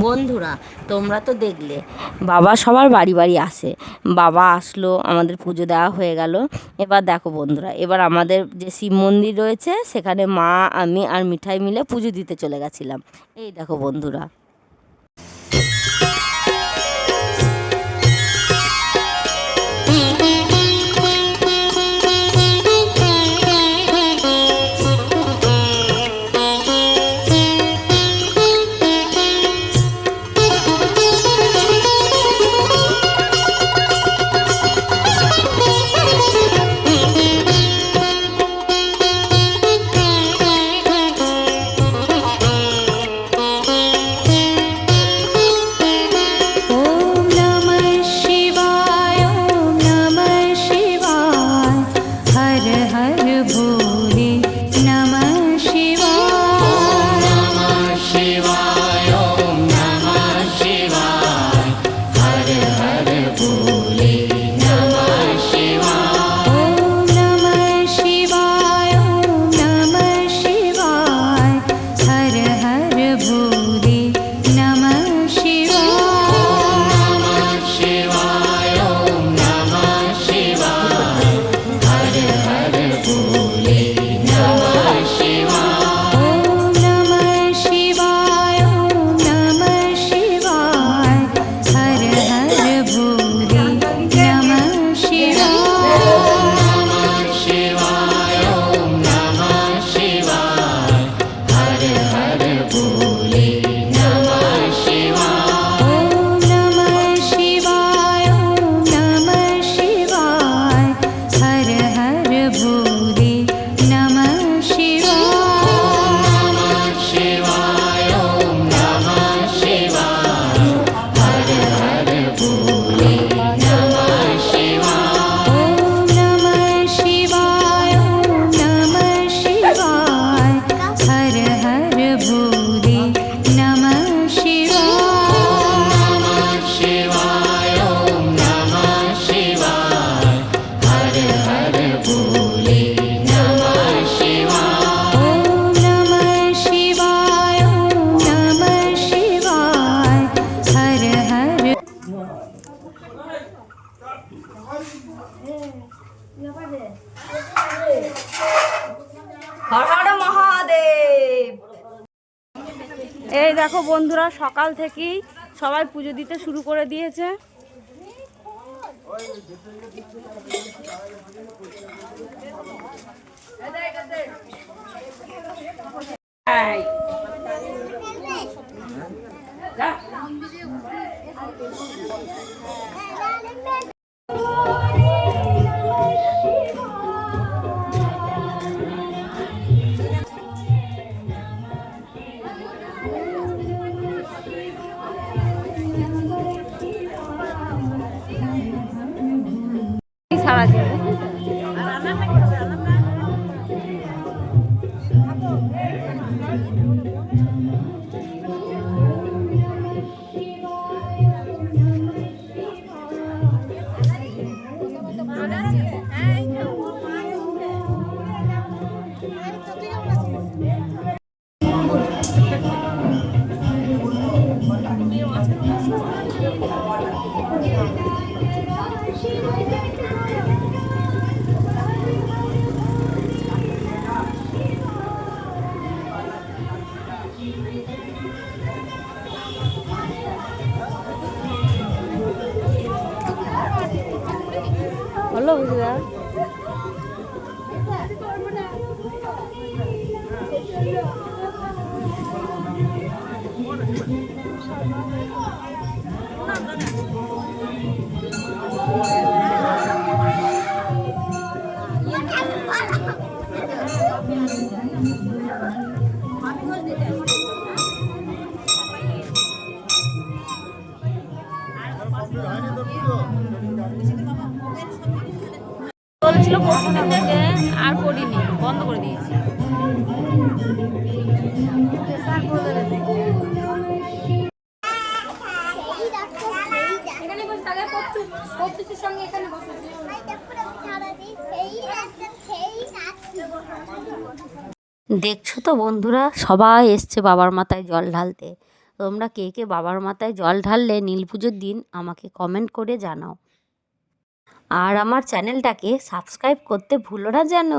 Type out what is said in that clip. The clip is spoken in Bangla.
বন্ধুরা, তোমরা তো দেখলে। বাবা সবার বাড়ি বাড়ি আসে। বাবা আসলো, আমাদের পুজো দেওয়া হয়ে গেল। এবার দেখো বন্ধুরা, এবার আমাদের যে শিব মন্দির রয়েছে, সেখানে মা, আমি আর মিঠাই মিলে পুজো দিতে চলে গেছিলাম। এই দেখো বন্ধুরা। হর হর মহাদেব এই দেখো বন্ধুরা সকাল থেকেই সবাই পুজো দিতে শুরু করে দিয়েছে যা। সারা জীবন 올라오세요. পরশু দিন থেকে আর করিনি, বন্ধ করে দিয়েছি। দেখছ তো বন্ধুরা, সবাই এসছে বাবার মাথায় জল ঢালতে। তোমরা কে কে বাবার মাথায় জল ঢাললে নীল পুজোর দিন আমাকে কমেন্ট করে জানাও। আর আমার চ্যানেলটাকে সাবস্ক্রাইব করতে ভুলো না যেন।